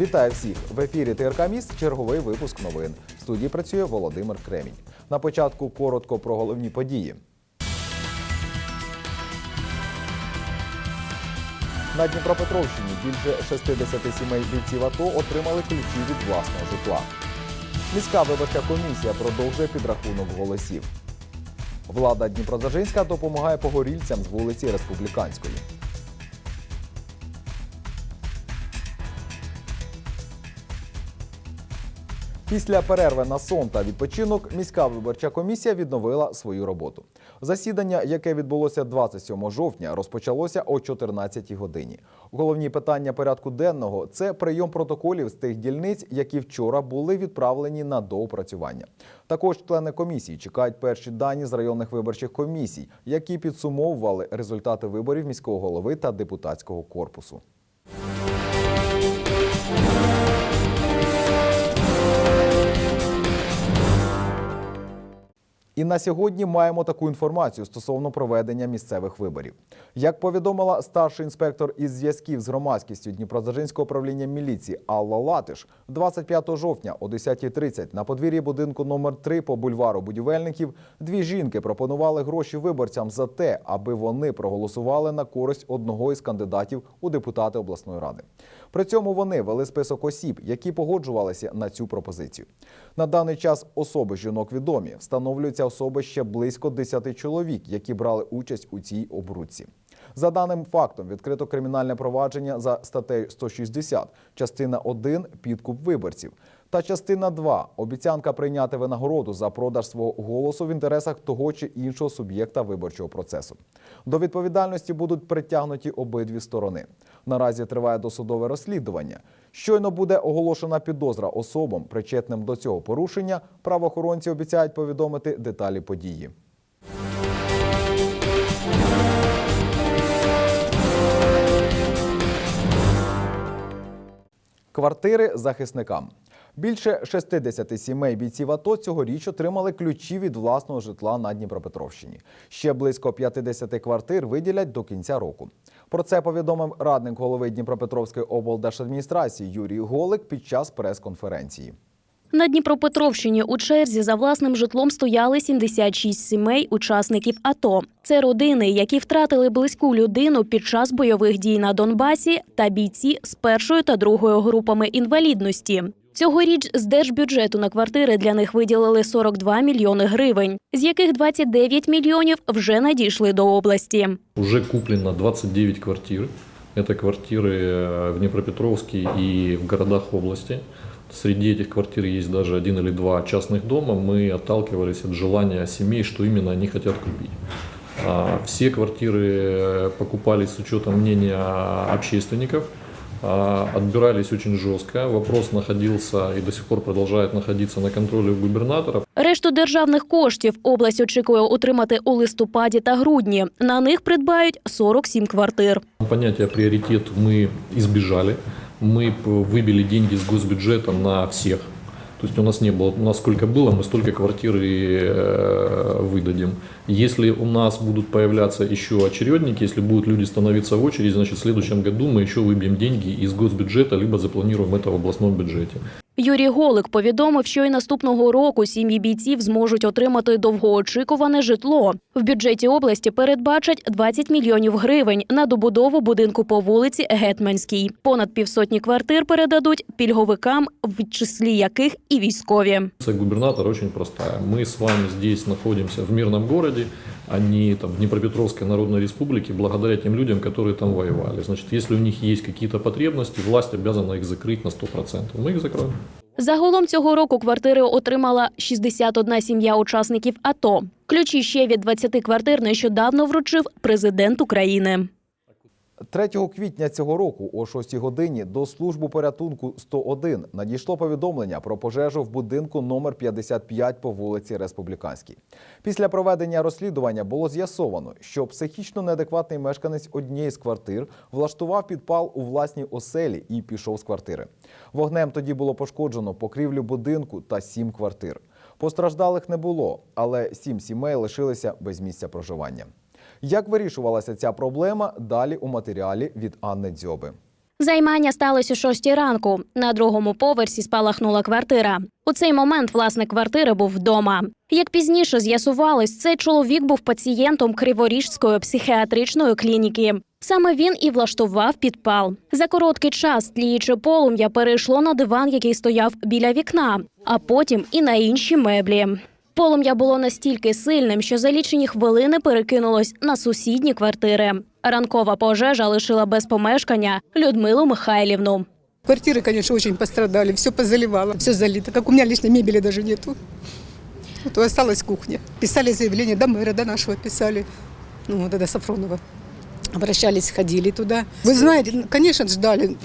Вітаю всіх! В ефірі ТРК Міст черговий випуск новин. В студії працює Володимир Кремінь. На початку коротко про головні події. На Дніпропетровщині більше 60 сімей бійців АТО отримали ключі від власного житла. Міська виборча комісія продовжує підрахунок голосів. Влада Дніпродзержинська допомагає погорільцям з вулиці Республіканської. Після перерви на сон та відпочинок міська виборча комісія відновила свою роботу. Засідання, яке відбулося 27 жовтня, розпочалося о 14 годині. Головні питання порядку денного це прийом протоколів з тих дільниць, які вчора були відправлені на доопрацювання. Також члени комісії чекають перші дані з районних виборчих комісій, які підсумовували результати виборів міського голови та депутатського корпусу. І на сьогодні маємо таку інформацію стосовно проведення місцевих виборів. Як повідомила старший інспектор із зв'язків з громадськістю Дніпродзержинського управління міліції Алла Латиш, 25 жовтня о 10.30 на подвір'ї будинку номер 3 по бульвару будівельників дві жінки пропонували гроші виборцям за те, аби вони проголосували на користь одного із кандидатів у депутати обласної ради. При цьому вони вели список осіб, які погоджувалися на цю пропозицію. На даний час особи жінок відомі. Встановлюються особи ще близько 10 чоловік, які брали участь у цій обрудці. За даним фактом відкрито кримінальне провадження за статтею 160, частина 1 – підкуп виборців. Та частина 2 – обіцянка прийняти винагороду за продаж свого голосу в інтересах того чи іншого суб'єкта виборчого процесу. До відповідальності будуть притягнуті обидві сторони. Наразі триває досудове розслідування. Щойно буде оголошена підозра особам, причетним до цього порушення. Правоохоронці обіцяють повідомити деталі події. Квартири захисникам. Більше 60 сімей бійців АТО цьогоріч отримали ключі від власного житла на Дніпропетровщині. Ще близько 50 квартир виділять до кінця року. Про це повідомив радник голови Дніпропетровської облдержадміністрації Юрій Голик під час прес-конференції. На Дніпропетровщині у черзі за власним житлом стояли 76 сімей учасників АТО. Це родини, які втратили близьку людину під час бойових дій на Донбасі та бійці з першою та другою групами інвалідності. Цьогоріч з держбюджету на квартири для них виділили 42 мільйони гривень, з яких 29 мільйонів вже надійшли до області. Уже куплено 29 квартир. Это квартиры э, в Днепропетровске и в городах области. Среди этих квартир есть даже один или два частных дома. Мы отталкивались от желания семей, что именно они хотят купить. А, Все квартиры э, покупались с учетом мнения общественников. А, Отбирались очень жестко. Вопрос находился и до сих пор продолжает находиться на контроле у губернатора. Решту державних коштів область очікує отримати у листопаді та грудні. На них придбають 47 квартир. Понятие приоритет мы избежали. Мы п- выбили деньги с госбюджета на всех. То есть у нас не было, у нас сколько было, мы столько квартир и э, выдадим. Если у нас будут появляться еще очередники, если будут люди становиться в очередь, значит в следующем году мы еще выбьем деньги из госбюджета, либо запланируем это в областном бюджете. Юрій Голик повідомив, що і наступного року сім'ї бійців зможуть отримати довгоочікуване житло. В бюджеті області передбачать 20 мільйонів гривень на добудову будинку по вулиці Гетманській. Понад півсотні квартир передадуть пільговикам, в числі яких і військові. Цель губернатора очень простая. Мы с вами здесь находимся в мирном городе, а не там, в Днепропетровской Народной Республике, благодаря тем людям, которые там воевали. Значит, если у них есть какие-то потребности, власть обязана их закрыть на 100%. Мы их закроем. Загалом цього року квартири отримала 61 сім'я учасників АТО. Ключі ще від 20 квартир нещодавно вручив президент України. 3 квітня цього року о 6 годині до служби порятунку 101 надійшло повідомлення про пожежу в будинку номер 55 по вулиці Республіканській. Після проведення розслідування було з'ясовано, що психічно неадекватний мешканець однієї з квартир влаштував підпал у власній оселі і пішов з квартири. Вогнем тоді було пошкоджено покрівлю будинку та сім квартир. Постраждалих не було, але сім сімей лишилися без місця проживання. Як вирішувалася ця проблема, далі у матеріалі від Анни Дзьоби. Займання сталося о 6 ранку. На другому поверсі спалахнула квартира. У цей момент власник квартири був вдома. Як пізніше з'ясувалось, цей чоловік був пацієнтом Криворіжської психіатричної клініки. Саме він і влаштував підпал. За короткий час тліюче полум'я перейшло на диван, який стояв біля вікна, а потім і на інші меблі. Полум'я було настільки сильним, що за лічені хвилини перекинулось на сусідні квартири. Ранкова пожежа лишила без помешкання Людмилу Михайлівну. Квартиры, конечно, очень пострадали, все позаливало, все залито. Как у меня лично мебели даже нету. Вот осталась кухня. Писали заявление до мэра, до нашего писали, ну, вот до Сафронова Обращались, ходили туда. Вы знаете, ну, конечно, ждали.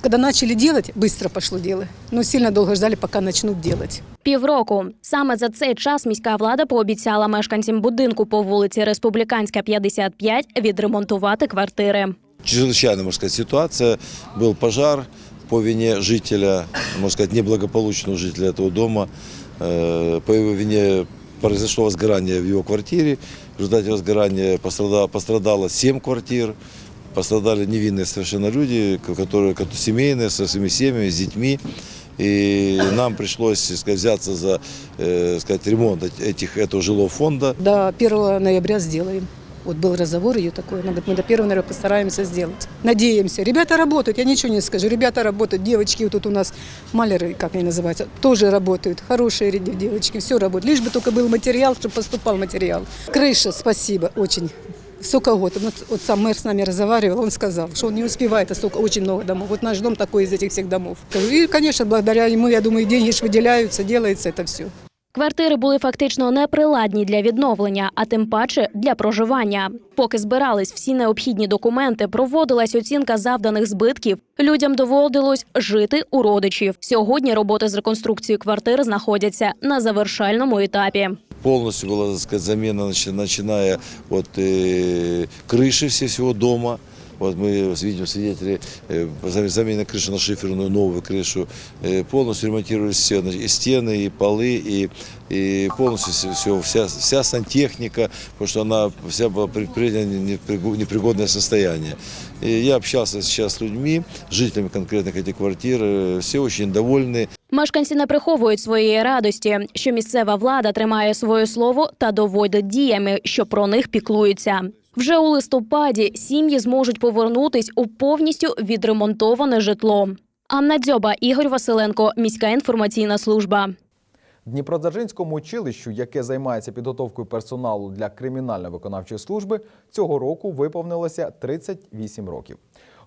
Когда начали делать, быстро пошло дело. Но сильно долго ждали, пока начнут делать. Півроку саме за цей час міська влада пообіцяла мешканцям будинку по вулиці Республіканська, 55 відремонтувати квартири. чрезвычайная, можно сказать, ситуация. Был пожар по вине жителя, можно сказать, неблагополучного жителя этого дома. Э, По его вине произошло возгорание в его квартире. В результате возгорания пострадало, пострадало 7 квартир. Пострадали невинные совершенно люди, которые, которые семейные, со своими семьями, с детьми. И нам пришлось так сказать, взяться за э, сказать, ремонт этих, этого жилого фонда. До 1 ноября сделаем. Вот был разговор ее такой, она говорит, мы до 1 ноября постараемся сделать. Надеемся. Ребята работают, я ничего не скажу. Ребята работают, девочки вот тут у нас, маляры, как они называются, тоже работают. Хорошие ре- девочки, все работают. Лишь бы только был материал, чтобы поступал материал. Крыша, спасибо, очень. Сколько год. Вот, вот сам мэр с нами разговаривал, он сказал, что он не успевает, а столько, очень много домов. Вот наш дом такой из этих всех домов. И, конечно, благодаря ему, я думаю, деньги ж выделяются, делается это все. Квартири були фактично неприладні для відновлення, а тим паче для проживання. Поки збирались всі необхідні документи, проводилась оцінка завданих збитків. Людям доводилось жити у родичів. Сьогодні роботи з реконструкцією квартир знаходяться на завершальному етапі. полностью была так сказать, замена, начи- начиная от э, крыши все- всего дома. Вот мы видим свидетели э, зам- замена крыши на шиферную новую крышу. Э, полностью ремонтировались все, значит, и стены, и полы, и, и полностью все, все- вся, вся сантехника, потому что она вся была предпринята в непригодное состояние. И я общался сейчас с людьми, жителями конкретных этих квартир, э, все очень довольны. Мешканці не приховують своєї радості, що місцева влада тримає своє слово та доводить діями, що про них піклуються. Вже у листопаді сім'ї зможуть повернутись у повністю відремонтоване житло. Анна Дзьоба, Ігор Василенко, міська інформаційна служба. Дніпродзержинському училищу, яке займається підготовкою персоналу для кримінально-виконавчої служби, цього року виповнилося 38 років.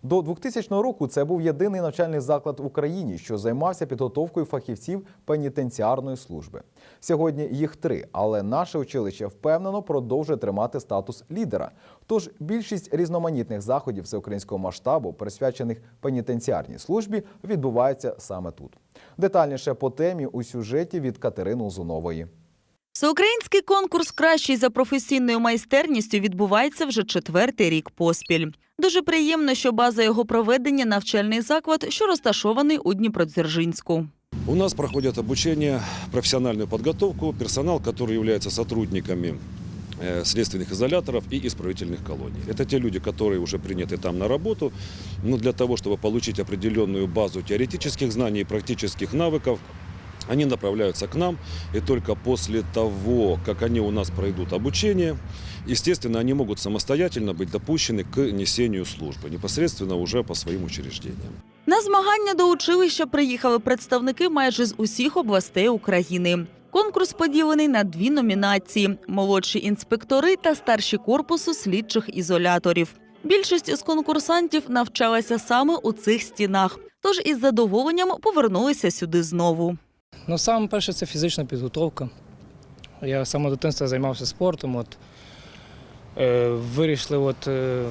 До 2000 року це був єдиний навчальний заклад в Україні, що займався підготовкою фахівців пенітенціарної служби. Сьогодні їх три, але наше училище впевнено продовжує тримати статус лідера. Тож більшість різноманітних заходів всеукраїнського масштабу, присвячених пенітенціарній службі, відбувається саме тут. Детальніше по темі у сюжеті від Катерини Узунової. Всеукраїнський конкурс Кращий за професійною майстерністю відбувається вже четвертий рік поспіль. Дуже приємно, що база його проведення навчальний заклад, що розташований у Дніпродзержинську. У нас проходят обучение, профессиональную подготовку персонал, который является сотрудниками э, следственных изоляторов и исправительных колоний. Это те люди, которые уже приняты там на работу, но для того, чтобы получить определенную базу теоретических знаний и практических навыков, они направляются к нам, и только после того, как они у нас пройдут обучение, естественно, они могут самостоятельно быть допущены к несению службы, непосредственно уже по своим учреждениям. На змагання до училища приїхали представники майже з усіх областей України. Конкурс поділений на дві номінації: молодші інспектори та старші корпусу слідчих ізоляторів. Більшість з конкурсантів навчалася саме у цих стінах, тож із задоволенням повернулися сюди знову. Ну, саме перше, це фізична підготовка. Я з самого дитинства займався спортом. От. Е, Вирішили, от е,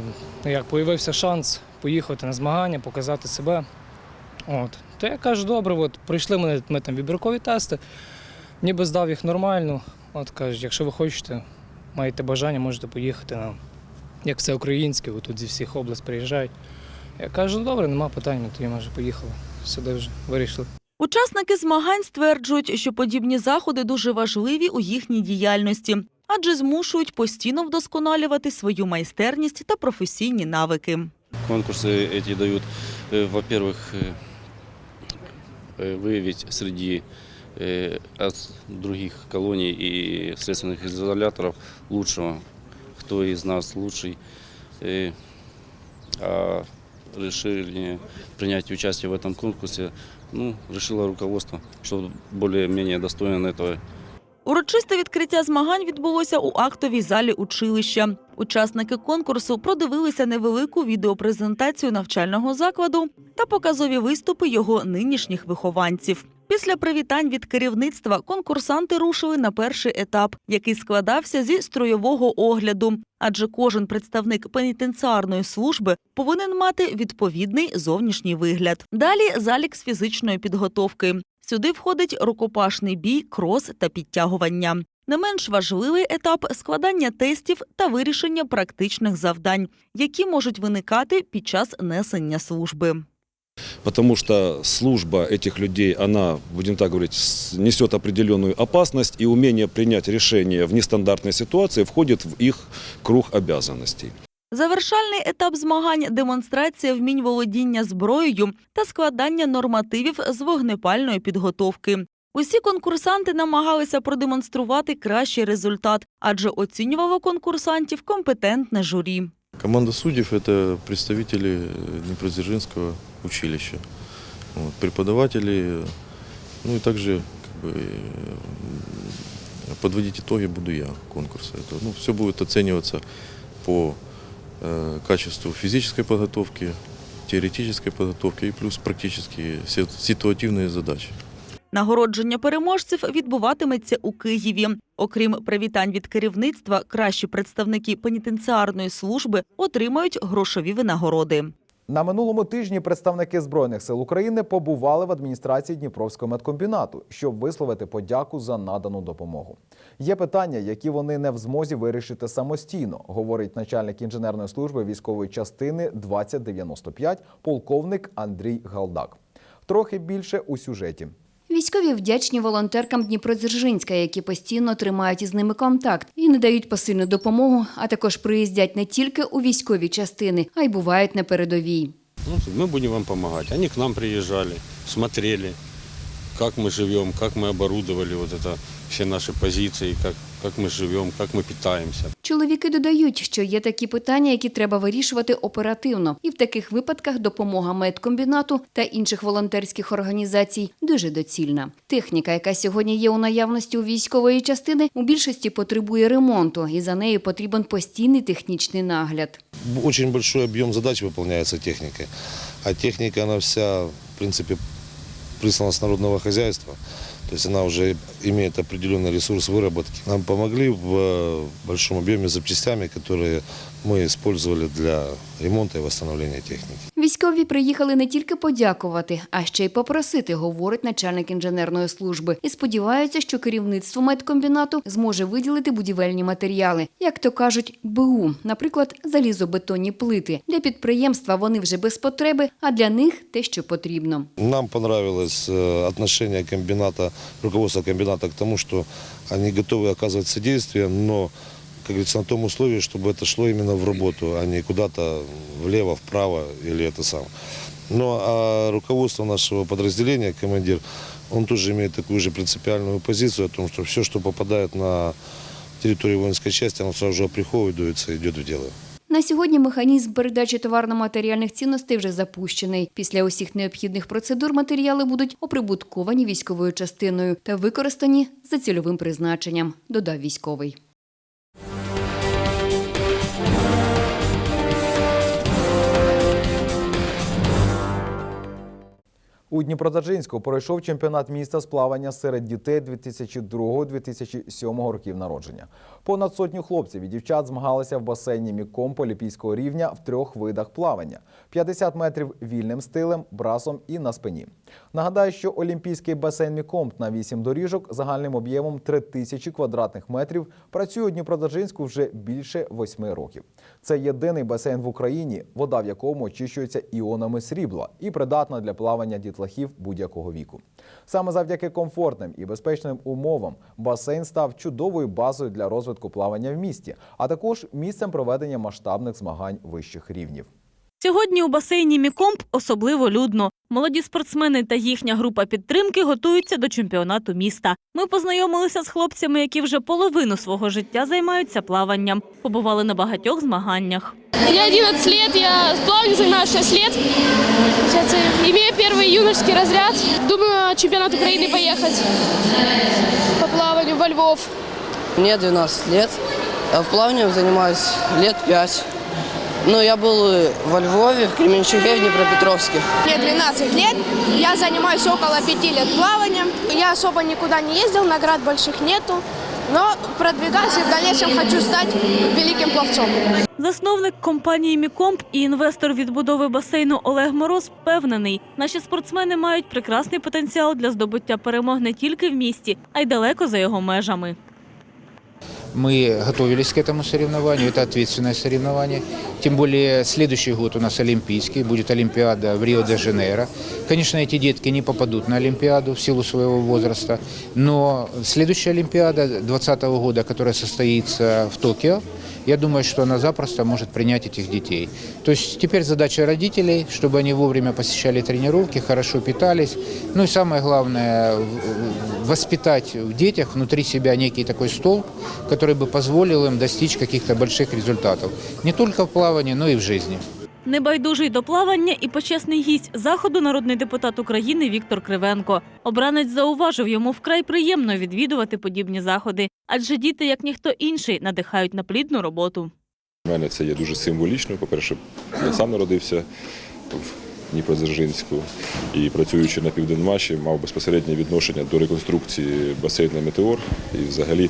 як появився шанс поїхати на змагання, показати себе. От. То я кажу, добре, от пройшли ми, ми там вибіркові тести, ніби здав їх нормально. От кажуть, якщо ви хочете, маєте бажання, можете поїхати на як все українське, тут зі всіх область приїжджають. Я кажу, «Ну, добре, нема питань, ми тоді може поїхали. Сюди вже вирішили. Учасники змагань стверджують, що подібні заходи дуже важливі у їхній діяльності, адже змушують постійно вдосконалювати свою майстерність та професійні навики. Конкурсы эти дают, э, во-первых, э, э, выявить среди э, от других колоний и следственных изоляторов лучшего, кто из нас лучший. Э, А решили принять участие в этом конкурсе, ну, решило руководство, что более-менее достоин этого Урочисте відкриття змагань відбулося у актовій залі училища. Учасники конкурсу продивилися невелику відеопрезентацію навчального закладу та показові виступи його нинішніх вихованців. Після привітань від керівництва конкурсанти рушили на перший етап, який складався зі строєвого огляду. Адже кожен представник пенітенціарної служби повинен мати відповідний зовнішній вигляд. Далі залік з фізичної підготовки. Сюди входить рукопашний бій, крос та підтягування. Не менш важливий етап складання тестів та вирішення практичних завдань, які можуть виникати під час несення служби. Потому что служба этих людей, она, будем так говорить, несет определенную опасность, и умение принять решение в нестандартной ситуации входит в их круг обязанностей. Завершальний етап змагань демонстрація вмінь володіння зброєю та складання нормативів з вогнепальної підготовки. Усі конкурсанти намагалися продемонструвати кращий результат, адже оцінювало конкурсантів компетентне журі. Команда суддів – это представители э, Днепродзержинского училища. Вот, преподаватели, э, ну и также как бы, э, подводить итоги буду я конкурса. этого. Ну, все будет оцениваться по э, качеству физической подготовки, теоретической подготовки и плюс практические си- ситуативные задачи. Нагородження переможців відбуватиметься у Києві. Окрім привітань від керівництва, кращі представники пенітенціарної служби отримають грошові винагороди. На минулому тижні представники Збройних сил України побували в адміністрації Дніпровського медкомбінату, щоб висловити подяку за надану допомогу. Є питання, які вони не в змозі вирішити самостійно, говорить начальник інженерної служби військової частини 2095 полковник Андрій Галдак. Трохи більше у сюжеті. Військові вдячні волонтеркам Дніпродзержинська, які постійно тримають із ними контакт і не дають посильну допомогу, а також приїздять не тільки у військові частини, а й бувають на передовій. Ну, мы будем вам помогать. Они к нам приезжали, смотрели, как мы живем, как мы оборудовали вот это все наши позиции, как, как мы живем, как мы питаемся. Чоловіки додають, що є такі питання, які треба вирішувати оперативно, і в таких випадках допомога медкомбінату та інших волонтерських організацій дуже доцільна. Техніка, яка сьогодні є у наявності у військової частини, у більшості потребує ремонту, і за нею потрібен постійний технічний нагляд. Очень большой объем задач выполняется техникой. А техника, она вся, в принципе, прислана с народного хозяйства. То есть она уже имеет определенный ресурс выработки. Нам помогли в э, большом объеме запчастями, которые мы использовали для ремонта и восстановления техники. Військові приїхали не тільки подякувати, а ще й попросити, говорить начальник інженерної служби, і сподіваються, що керівництво медкомбінату зможе виділити будівельні матеріали, як то кажуть, БУ, наприклад, залізобетонні плити. Для підприємства вони вже без потреби, а для них те, що потрібно. Нам понравилось э, отношение комбината, руководства комбината к тому, что они готовы оказывать содействие, но, как говорится, на том условии, чтобы это шло именно в работу, а не куда-то влево, вправо или это сам. Но а руководство нашего подразделения, командир, он тоже имеет такую же принципиальную позицию о том, что все, что попадает на территорию воинской части, оно сразу же оприходуется и идет в дело. На сьогодні механізм передачі товарно-матеріальних цінностей вже запущений. Після усіх необхідних процедур матеріали будуть оприбутковані військовою частиною та використані за цільовим призначенням, додав військовий. У Дніпродзержинську пройшов чемпіонат міста з плавання серед дітей 2002-2007 років народження. Понад сотню хлопців і дівчат змагалися в басейні Мікомп олімпійського рівня в трьох видах плавання: 50 метрів вільним стилем, брасом і на спині. Нагадаю, що олімпійський басейн Мікомп на 8 доріжок загальним об'ємом 3000 квадратних метрів працює у Дніпродзержинську вже більше 8 років. Це єдиний басейн в Україні, вода в якому очищується іонами срібла і придатна для плавання дітлахів будь-якого віку. Саме завдяки комфортним і безпечним умовам басейн став чудовою базою для розвитку плавання в місті, а також місцем проведення масштабних змагань вищих рівнів. Сьогодні у басейні Мікомп особливо людно. Молоді спортсмени та їхня група підтримки готуються до чемпіонату міста. Ми познайомилися з хлопцями, які вже половину свого життя займаються плаванням. Побували на багатьох змаганнях. Мне 11 лет, я плаванием занимаюсь 6 лет. Сейчас э, имею первый юношеский разряд. Думаю, на чемпионат Украины поехать по плаванию во Львов. Мне 12 лет. А В плавании занимаюсь лет 5. Но я был во Львове, в Кременчуге, в Днепропетровске. Мне 12 лет, я занимаюсь около 5 лет плаванием. Я особо никуда не ездил, наград больших нету. Но продвигаюсь и в дальнейшем хочу стать великим пловцом. Засновник компанії Мікомп і інвестор відбудови басейну Олег Мороз впевнений, наші спортсмени мають прекрасний потенціал для здобуття перемог не тільки в місті, а й далеко за його межами. Мы готовились к этому соревнованию, это ответственное соревнование. Тем более следующий год у нас Олимпийский, будет Олимпиада в Рио-де-Жанейро. Конечно, эти детки не попадут на Олимпиаду в силу своего возраста, но следующая Олимпиада 2020 года, которая состоится в Токио, я думаю, что она запросто может принять этих детей. То есть теперь задача родителей, чтобы они вовремя посещали тренировки, хорошо питались. Ну и самое главное, в- в- воспитать в детях внутри себя некий такой столб, который бы позволил им достичь каких-то больших результатов. Не только в плавании, но и в жизни. Небайдужий до плавання і почесний гість заходу народний депутат України Віктор Кривенко. Обранець зауважив, йому вкрай приємно відвідувати подібні заходи, адже діти, як ніхто інший, надихають на плідну роботу. У мене це є дуже символічно. По-перше, я сам народився в Дніпродзержинську і працюючи на Південмаші, мав безпосереднє відношення до реконструкції басейну Метеор. І взагалі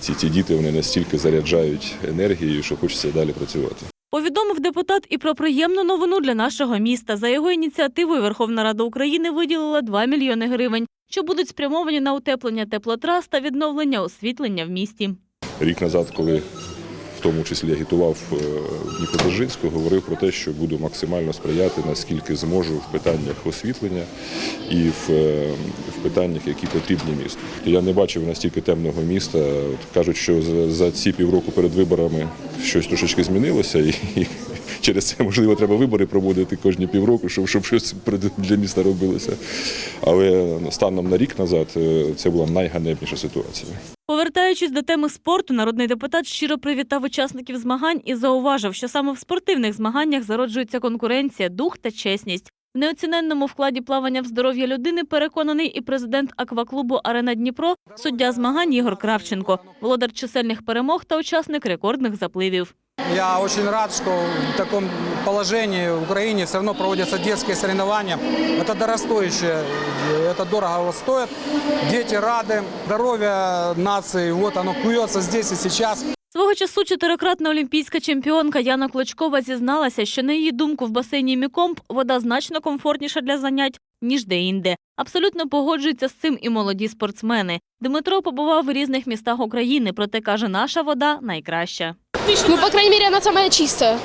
ці, ці діти вони настільки заряджають енергією, що хочеться далі працювати. Повідомив депутат і про приємну новину для нашого міста. За його ініціативою Верховна Рада України виділила 2 мільйони гривень, що будуть спрямовані на утеплення теплотрас та відновлення освітлення в місті. Рік назад, коли в тому числі агітував е, Дніпродзержинську, говорив про те, що буду максимально сприяти, наскільки зможу в питаннях освітлення і в, е, в питаннях, які потрібні місту. Я не бачив настільки темного міста. Кажуть, що за, ці півроку перед виборами щось трошечки змінилося, і через це можливо треба вибори проводити кожні півроку, щоб, щоб щось для міста робилося. Але станом на рік назад е, це була найганебніша ситуація. Повертаючись до теми спорту, народний депутат щиро привітав учасників змагань і зауважив, що саме в спортивних змаганнях зароджується конкуренція, дух та чесність. В неоціненному вкладі плавання в здоров'я людини переконаний і президент акваклубу Арена Дніпро, суддя змагань Ігор Кравченко, володар чисельних перемог та учасник рекордних запливів. Я очень рад, что в таком положении в Украине все равно проводятся детские соревнования. Это дорогостоящее, это дорого стоит. Дети рады, здоровье нации, вот оно куется здесь и сейчас. Свого часу чотирикратна олімпійська чемпіонка Яна Клочкова зізналася, що на її думку в басейні Мікомп вода значно комфортніша для занять, ніж де-інде. Абсолютно погоджуються з цим і молоді спортсмени. Дмитро побував в різних містах України, проте каже, наша вода найкраща. Ну, по крайней мере, она самая чистая.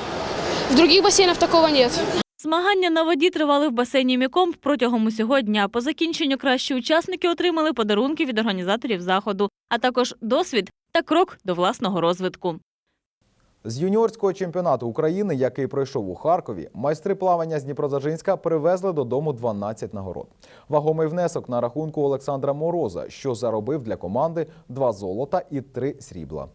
В других бассейнах такого нет. Змагання на воді тривали в басейні Мікомп протягом усього дня. По закінченню кращі учасники отримали подарунки від організаторів заходу, а також досвід та крок до власного розвитку. З юніорського чемпіонату України, який пройшов у Харкові, майстри плавання з Дніпродзержинська привезли додому 12 нагород. Вагомий внесок на рахунку Олександра Мороза, що заробив для команди два золота і три срібла.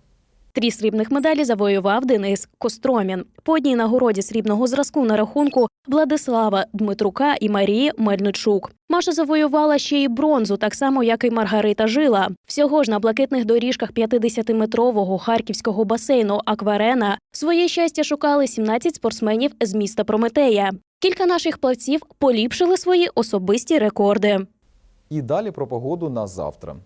Три срібних медалі завоював Денис Костромін. По одній нагороді срібного зразку на рахунку Владислава Дмитрука і Марії Мельничук. Маша завоювала ще й бронзу, так само як і Маргарита Жила. Всього ж на блакитних доріжках 50-метрового харківського басейну Акварена своє щастя шукали 17 спортсменів з міста Прометея. Кілька наших плавців поліпшили свої особисті рекорди. І далі про погоду на завтра.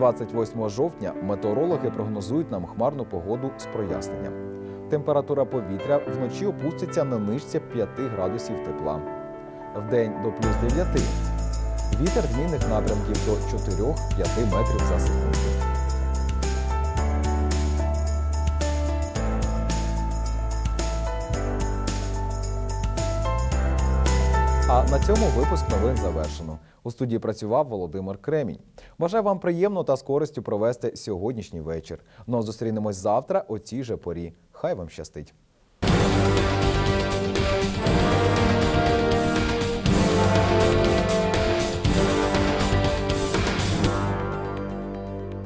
«28 жовтня метеорологи прогнозують нам хмарну погоду з проясненням. Температура повітря вночі опуститься на нижче 5 градусів тепла. Вдень до плюс 9. Вітер змінних напрямків до 4-5 метрів за секунду. А на цьому випуск новин завершено. У студії працював Володимир Кремінь. Бажаю вам приємно та з користю провести сьогоднішній вечір. Ну а зустрінемось завтра о цій же порі. Хай вам щастить!